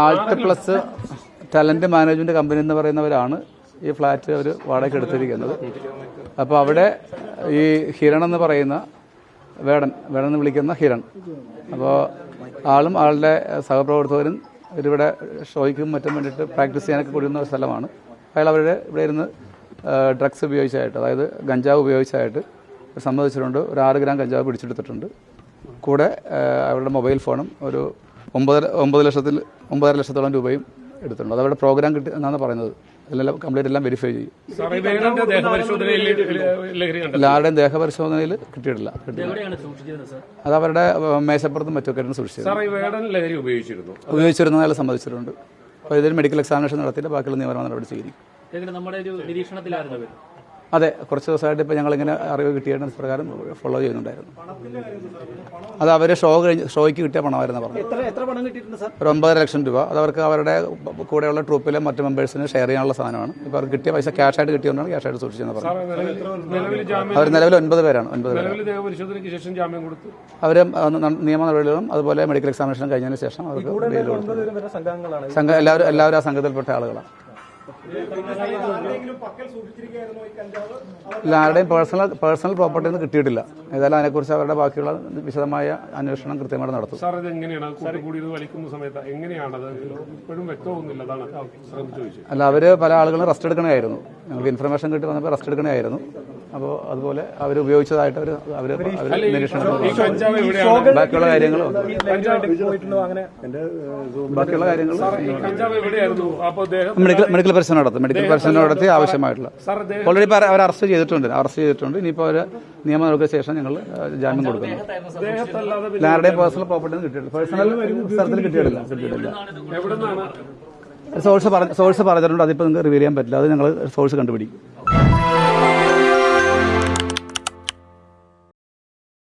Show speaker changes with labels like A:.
A: Alt plus talent management company എന്ന് പറയുന്നവരാണ് ഈ ഫ്ലാറ്റ് അവർ വാടകയ്ക്ക് എടുത്തിരിക്കുന്നത്. അപ്പോൾ അവിടെ ഈ ഹിരൺ എന്ന് പറയുന്ന വേടൻ വേടൻ എന്ന് വിളിക്കുന്ന ഹിരൺ. അപ്പോൾ ആളും ആളുടെ സഹപ്രവർത്തകരും ഇവിടെ ഷോയ്ക്കും മറ്റും വേണ്ടിയിട്ട് പ്രാക്ടീസ് ചെയ്യാനൊക്കെ കൂടുന്ന ഒരു സ്ഥലമാണ്. അയാൾ അവരുടെ ഇവിടെ ഇരുന്ന് ഡ്രഗ്സ് ഉപയോഗിച്ചായിട്ട് അതായത് ഗഞ്ചാവ് ഉപയോഗിച്ചായിട്ട് സമ്മതിച്ചിട്ടുണ്ട്. ഒരു ആറ് ഗ്രാം കഞ്ചാവ് പിടിച്ചെടുത്തിട്ടുണ്ട്. കൂടെ അവരുടെ മൊബൈൽ ഫോണും ഒരു ഒമ്പതര ഒമ്പത് ലക്ഷത്തിൽ ഒമ്പതര ലക്ഷത്തോളം രൂപയും എടുത്തിട്ടുണ്ട്. അതവിടെ പ്രോഗ്രാം കിട്ടി എന്നാണ് പറയുന്നത്. അതിലെല്ലാം കംപ്ലീറ്റ് എല്ലാം വെരിഫൈ ചെയ്യും. എല്ലാവരുടെയും ദേഹപരിശോധനയിൽ കിട്ടിയിട്ടില്ല. കിട്ടിയില്ല
B: എവിടെയാണ് സൂക്ഷിച്ചിരുന്നത് സാർ?
A: അത് അവരുടെ മേശപ്പുറത്തും മറ്റൊക്കെ സൂക്ഷിച്ചത്
C: ഉപയോഗിച്ചിരുന്നു.
A: അയാൾ സമ്മതിച്ചിട്ടുണ്ട്. അപ്പോൾ ഇതിൽ മെഡിക്കൽ എക്സാമിനേഷൻ നടത്തിയിട്ട് ബാക്കിയുള്ള നിയമപരമായ നടപടി സ്വീകരിക്കും.
B: നമ്മുടെ ഒരു നിരീക്ഷണത്തിലായിരുന്നു
A: അതെ കുറച്ച് ദിവസമായിട്ട് ഇപ്പോൾ ഞങ്ങളിങ്ങനെ അറിവ് കിട്ടിയതിന് പ്രകാരം ഫോളോ ചെയ്യുന്നുണ്ടായിരുന്നു. അത് അവർ ഷോ കഴിഞ്ഞ് ഷോയ്ക്ക് കിട്ടിയ പണമായിരുന്നു പറഞ്ഞു
D: എത്ര എത്ര പണം കിട്ടിയിട്ടുണ്ട് സാർ?
A: ഒരു ഒമ്പതര ലക്ഷം രൂപ. അത് അവർക്ക് അവരുടെ കൂടെയുള്ള ട്രൂപ്പിലെ മറ്റ് മെമ്പേഴ്സിന് ഷെയർ ചെയ്യാനുള്ള സാധനമാണ്. ഇപ്പോൾ അവർക്ക് കിട്ടിയ പൈസ ക്യാഷ് ആയിട്ട് കിട്ടിയതുകൊണ്ടാണ് ക്യാഷായിട്ട് സൂക്ഷിച്ചെന്ന് പറഞ്ഞു അവർ നിലവിൽ ഒൻപത് പേരാണ് ഒൻപത് പേര്
C: നിലവിൽ ദേഹപരിശോധനയ്ക്ക് ശേഷം ജാമ്യം കൊടുത്തു.
A: അവർ നിയമ നടപടികളും അതുപോലെ മെഡിക്കൽ എക്സാമിനേഷൻ കഴിഞ്ഞതിന് ശേഷം അവർക്ക് എല്ലാവരും എല്ലാവരും ആ സംഘത്തിൽപ്പെട്ട ആളുകളാണ്. ഇല്ല ആരുടെയും പേഴ്സണൽ പേഴ്സണൽ പ്രോപ്പർട്ടി ഒന്നും കിട്ടിയിട്ടില്ല. ഏതായാലും അതിനെക്കുറിച്ച് അവരുടെ ബാക്കിയുള്ള വിശദമായ അന്വേഷണം കൃത്യമായിട്ട് നടത്തും.
C: സാർ ഇത് എങ്ങനെയാണ് കൂട്ടുകൂടി ഇത് വലിക്കുന്ന സമയത്ത് എങ്ങനെയാണത്? ഇപ്പോഴും വ്യക്തമൊന്നുമില്ല അതാണ് ശ്രമിച്ചു
A: അല്ല അവർ പല ആളുകളും റെസ്റ്റ് എടുക്കണമായിരുന്നു ഞങ്ങൾക്ക് ഇൻഫർമേഷൻ കിട്ടി വന്നപ്പോൾ റെസ്റ്റ് എടുക്കണമായിരുന്നു അപ്പോൾ അതുപോലെ അവർ ഉപയോഗിച്ചതായിട്ട് അവർ അവർ അവർ നിരീക്ഷണം ബാക്കിയുള്ള
D: അങ്ങനെ?
A: ബാക്കിയുള്ള കാര്യങ്ങൾ മെഡിക്കൽ പരിശോധന നടത്തും മെഡിക്കൽ പരിശോധന നടത്തി ആവശ്യമായിട്ടുള്ള. ഓൾറെഡി ഇപ്പോൾ അവർ അറസ്റ്റ് ചെയ്തിട്ടുണ്ട് അറസ്റ്റ് ചെയ്തിട്ടുണ്ട്. ഇനിയിപ്പോൾ അവർ നിയമം നടത്തിയ ശേഷം ഞങ്ങൾ ജാമ്യം കൊടുക്കുന്നു. ആരുടെയും പേഴ്സണൽ പ്രോപ്പർട്ടി ഒന്നും കിട്ടിയിട്ടില്ല. പേഴ്സണൽ സ്ഥലത്തിൽ കിട്ടിയിട്ടില്ല കിട്ടിയിട്ടില്ല. സോഴ്സ് പറഞ്ഞ സോഴ്സ് പറഞ്ഞിട്ടുണ്ട് അതിപ്പോൾ നിങ്ങൾക്ക് റിവീൽ ചെയ്യാൻ പറ്റില്ല. അത് ഞങ്ങൾ സോഴ്സ് കണ്ടുപിടിക്കും.